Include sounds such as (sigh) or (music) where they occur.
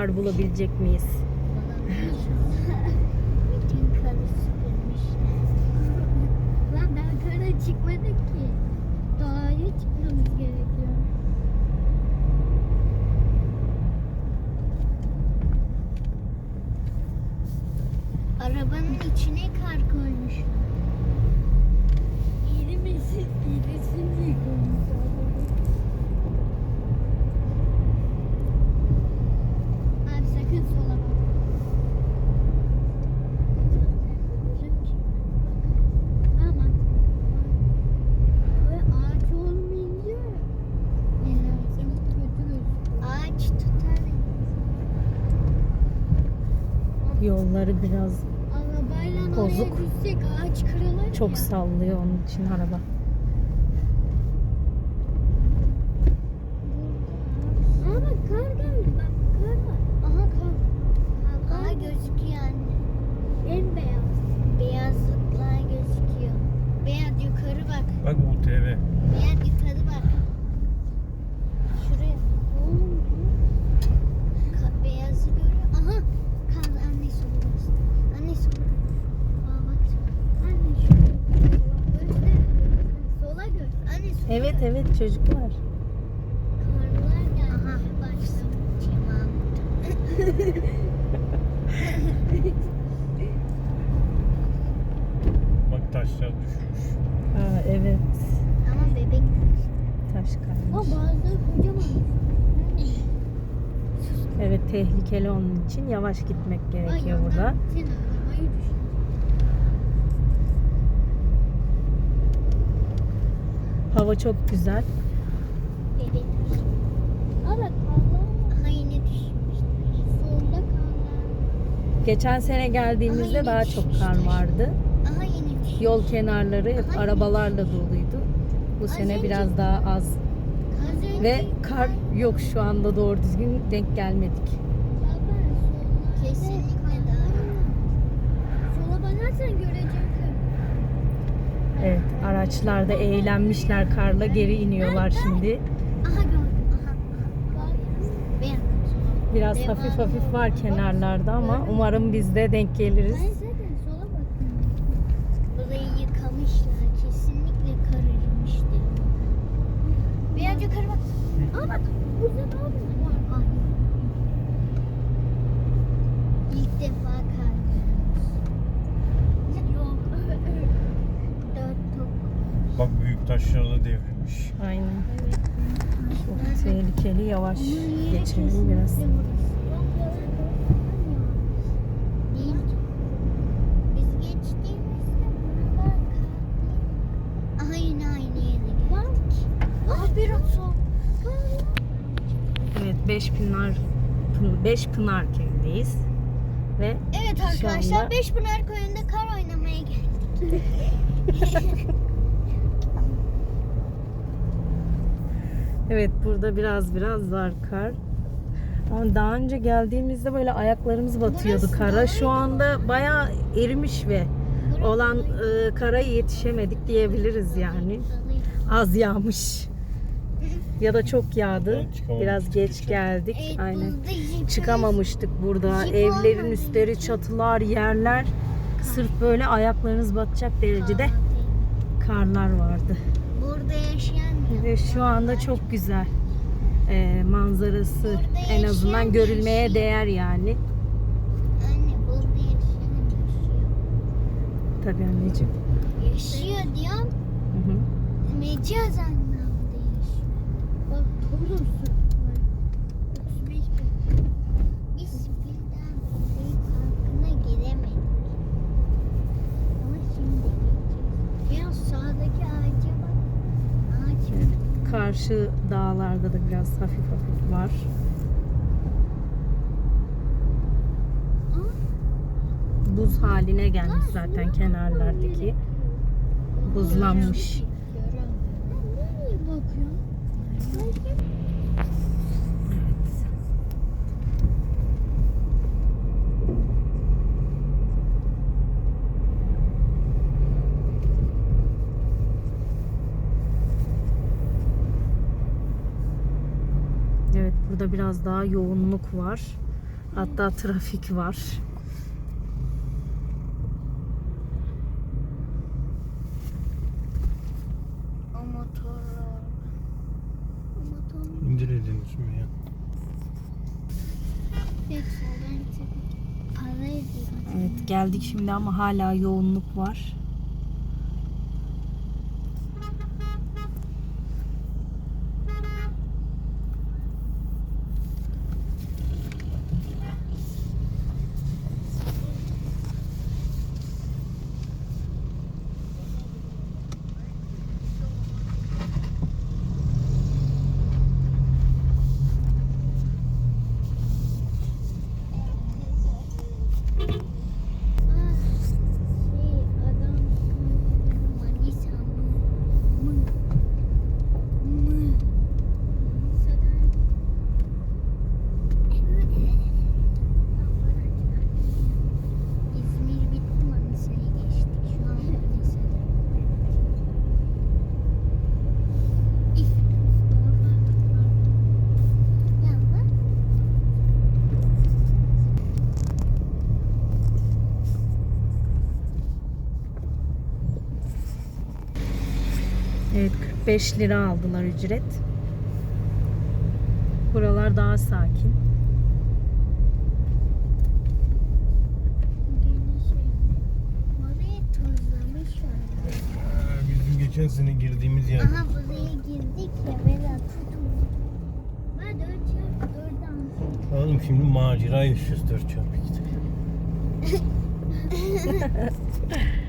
kar bulabilecek miyiz? Bütün karı süpürmüşler. Lan daha kara çıkmadık ki. Doğaya çıkmamız gerekiyor. Arabanın içine kar koymuşlar. İğnemesin, iğnesin diye koymuşlar. Yolları biraz Arabayla Bozuk. düşsek ağaç kırılır çok ya. sallıyor onun için araba. Aa bak kar geldi bak kar var. Aha kar. Kar gözüküyor anne. Bembeyaz. Beyazlıklar gözüküyor. Beyaz yukarı bak. Bak UTV. Beyaz yukarı bak. Şuraya. Ka- beyazı görüyor. Aha. Kar anne sola bastı. Anne sola. Aa bak. Anne şuraya. Göster. Sola gör. Anne sola Evet evet çocuklar. Bak taşlar düşmüş. Aa, evet. Ama bebek. Taş O kaymış. bazıları kocaman. Evet tehlikeli onun için yavaş gitmek gerekiyor burada. Sen arabayı düşün. Hava çok güzel. Geçen sene geldiğimizde daha çok kar vardı. Yol kenarları arabalarla doluydu. Bu sene biraz daha az. Ve kar yok şu anda doğru düzgün denk gelmedik. Kesinlikle daha Sola bakarsan göreceksin. Evet araçlarda eğlenmişler karla geri iniyorlar şimdi. Biraz hafif hafif var kenarlarda ama umarım biz de denk geliriz. Burayı yıkamışlar. Kesinlikle kar erimiştir. Beyaz yukarı bak. Aa bak. Burada ne yapıyor? Devrilmiş. Aynen. Evet. Çok tehlikeli yavaş geçelim biraz. Değil. Biz geçtiğimizde buralar kaldı. Aha yine aynı yere geldik. Aha biraz sol. Evet Beşpınar Beşpınar köyündeyiz ve Evet arkadaşlar anda- Beşpınar Köyü'nde kar oynamaya geldik. (laughs) evet burada biraz biraz var kar. Ama daha önce geldiğimizde böyle ayaklarımız batıyordu Burası kara. Şu anda bayağı erimiş ve olan e, kara yetişemedik diyebiliriz yani. Az yağmış (laughs) ya da çok yağdı. Biraz geç geldik. Aynen. Çıkamamıştık burada. Evlerin üstleri, çatılar, yerler sırf böyle ayaklarınız batacak derecede karlar vardı. Burada yaşayan Ve şu anda çok güzel e, manzarası Burada en azından yaşayan görülmeye değer yani. Anne burada yaşayan yaşıyor. Tabii anneciğim. Yaşıyor diyorum. Hı hı. Mecaz anlamda yaşıyor. Bak Toros var. 35 bin. Biz birden bir parkına giremedik. Ama şimdi gideceğiz. Biraz sağdaki ağaca bak. Ağaç Evet. Karşı dağlarda da biraz hafif hafif var. Buz haline gelmiş zaten kenarlardaki. Buzlanmış. Ben nereye bakıyorum? Evet burada biraz daha yoğunluk var. Hatta trafik var. O motor. İndir elini ediyor. Evet geldik şimdi ama hala yoğunluk var. Evet 45 lira aldılar ücret. Buralar daha sakin. Tuzlamışlar. Bizim geçen sene girdiğimiz yer. Aha buraya girdik ya Berat tutun. Ben 4 çarpı 4 almışım. Oğlum şimdi macera yaşıyoruz 4 çarpı 2'de. (laughs)